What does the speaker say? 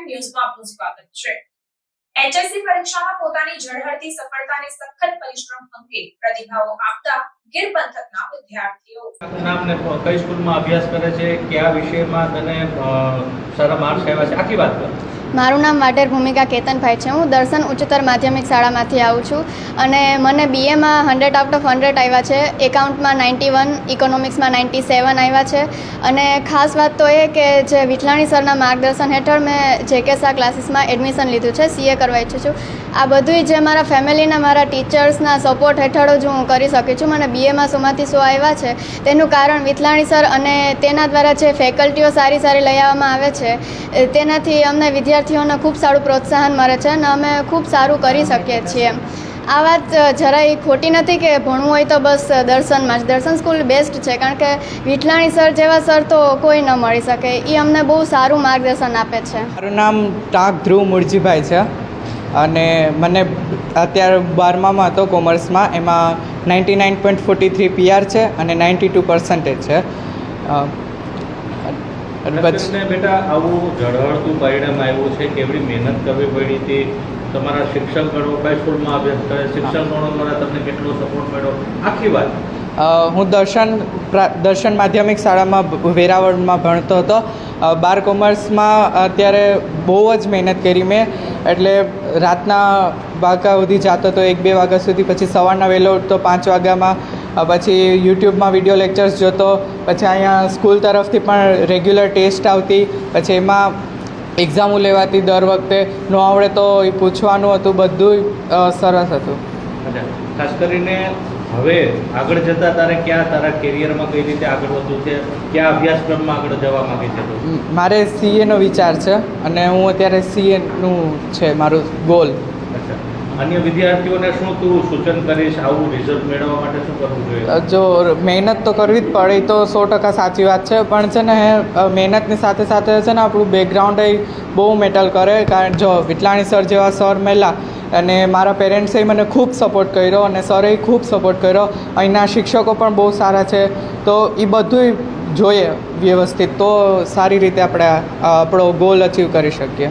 નમસ્કાર ન્યૂઝમાં આપનું સ્વાગત છે. એચએસસી પરીક્ષામાં પોતાની ઝળહળતી સફળતાને સખત પરિશ્રમ અંગે પ્રતિભાવો આપતા ગીર પંથકના વિદ્યાર્થીઓ નામને કઈ સ્કૂલમાં અભ્યાસ કરે છે? કયા વિષયમાં તને સારા માર્ક્સ આવ્યા છે? આખી વાત કર. મારું નામ વાટેર ભૂમિકા કેતનભાઈ છે. હું દર્શન ઉચ્ચતર માધ્યમિક શાળામાંથી આવું છું અને મને બીએમાં હંડ્રેડ આઉટ ઓફ હંડ્રેડ આવ્યા છે. એકાઉન્ટમાં નાઇન્ટી વન ઇકોનોમિક્સમાં નાઇન્ટી સેવન આવ્યા છે. અને ખાસ વાત તો એ કે જે વિઠલાણી સરના માર્ગદર્શન હેઠળ મેં જેકે શાહ ક્લાસીસમાં એડમિશન લીધું છે. સીએ કરવા ઈચ્છું છું. આ બધુંય જે મારા ફેમિલીના મારા ટીચર્સના સપોર્ટ હેઠળ જ હું કરી શકી છું. મને બીએમાં સોમાંથી સો આવ્યા છે, તેનું કારણ વિઠલાણી સર અને તેના દ્વારા જે ફેકલ્ટીઓ સારી સારી લઈ આવવામાં આવે છે તેનાથી અમને વિદ્યાર્થીઓને ખૂબ સારું પ્રોત્સાહન મળે છે અને અમે ખૂબ સારું કરી શકીએ છીએ. આ વાત જરાય ખોટી નથી કે ભણવું હોય તો બસ દર્શનમાં જ. દર્શન સ્કૂલ બેસ્ટ છે, કારણ કે વિઠલાણી સર જેવા સર તો કોઈ ન મળી શકે. એ અમને બહુ સારું માર્ગદર્શન આપે છે. મારું નામ ટાંક ધ્રુવ મુરજીભાઈ છે. અને મને અત્યારે બારમામાં હતો કોમર્સમાં એમાં ninety nine point forty three PR છે અને નાઇન્ટી ટુ પર્સન્ટેજ છે. અને પછી બેટા આવું ઝળહળતું પરિણામ આવ્યું છે કેવડી મહેનત કરવી પડી હતી? તમારા શિક્ષક ગણો કઈ સ્કૂલમાં અભ્યાસ કરે શિક્ષક ગણો દ્વારા તમને કેટલો સપોર્ટ મળ્યો? આખી વાત. હું દર્શન દર્શન માધ્યમિક શાળામાં વેરાવળમાં ભણતો હતો. બાર કોમર્સમાં અત્યારે બહુ જ મહેનત કરી મેં. એટલે રાતના વાગ્યા સુધી જતો હતો એક બે વાગ્યા સુધી, પછી સવારના વહેલો ઉઠતો પાંચ વાગ્યામાં. પછી યુટ્યુબમાં વીડિયો લેક્ચર્સ જોતો. પછી અહીંયા સ્કૂલ તરફથી પણ રેગ્યુલર ટેસ્ટ આવતી. પછી એમાં એક્ઝામો લેવાતી દર વખતે. ન આવડે તો એ પૂછવાનું હતું બધું સરસ હતું. ખાસ કરીને હવે આગળ જતા તારે ક્યાં તારા કેરિયરમાં કઈ રીતે આગળ વધવું છે? કયા અભ્યાસક્રમમાં આગળ જવા માંગે છે મારે સીએનો વિચાર છે અને હું અત્યારે સીએનું છે મારું ગોલ અચ્છા. અન્ય વિદ્યાર્થીઓને શું તું સૂચન કરીશ? આવું રિઝલ્ટ મેળવવા માટે શું કરવું જોઈએ? જો મહેનત તો કરવી જ પડે તો સો ટકા સાચી વાત છે. પણ છે ને મહેનતની સાથે સાથે છે ને, આપણું બેકગ્રાઉન્ડ એ બહુ મેટલ કરે. કારણ જો વિટલાણી સર જેવા સર મેલા અને મારા પેરેન્ટ્સે મને ખૂબ સપોર્ટ કર્યો અને સરે ખૂબ સપોર્ટ કર્યો. અહીંના શિક્ષકો પણ બહુ સારા છે. તો એ બધુંય જોઈએ વ્યવસ્થિત. તો સારી રીતે આપણે આપણો ગોલ અચીવ કરી શકીએ.